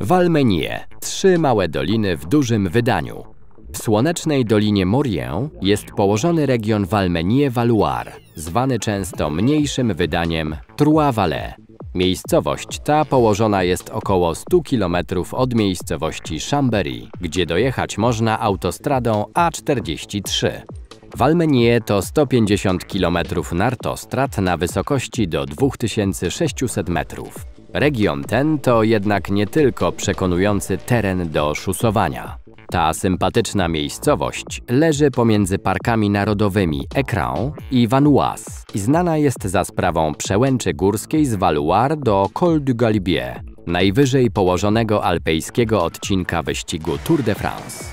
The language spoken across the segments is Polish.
Valmenie. Trzy małe doliny w dużym wydaniu. W słonecznej Dolinie Morien jest położony region Valmenie-Valuar, zwany często mniejszym wydaniem Trois-Vallées. Miejscowość ta położona jest około 100 km od miejscowości Chambéry, gdzie dojechać można autostradą A43. Valmenie to 150 km nartostrad na wysokości do 2600 metrów. Region ten to jednak nie tylko przekonujący teren do szusowania. Ta sympatyczna miejscowość leży pomiędzy parkami narodowymi Écran i Vanoise i znana jest za sprawą przełęczy górskiej z Valuar do Col du Galibier, najwyżej położonego alpejskiego odcinka wyścigu Tour de France.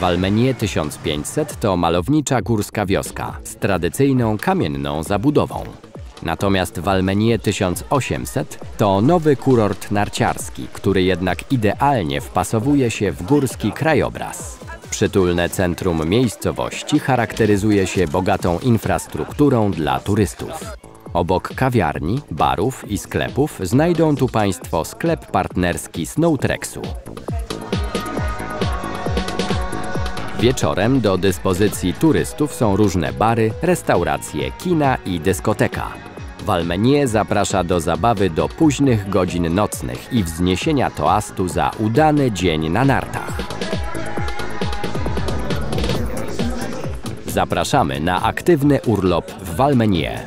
Valmenie 1500 to malownicza górska wioska z tradycyjną kamienną zabudową. Natomiast Valmenie 1800 to nowy kurort narciarski, który jednak idealnie wpasowuje się w górski krajobraz. Przytulne centrum miejscowości charakteryzuje się bogatą infrastrukturą dla turystów. Obok kawiarni, barów i sklepów znajdą tu Państwo sklep partnerski Snowtreksu. Wieczorem do dyspozycji turystów są różne bary, restauracje, kina i dyskoteka. Valmenie zaprasza do zabawy do późnych godzin nocnych i wzniesienia toastu za udany dzień na nartach. Zapraszamy na aktywny urlop w Valmenie.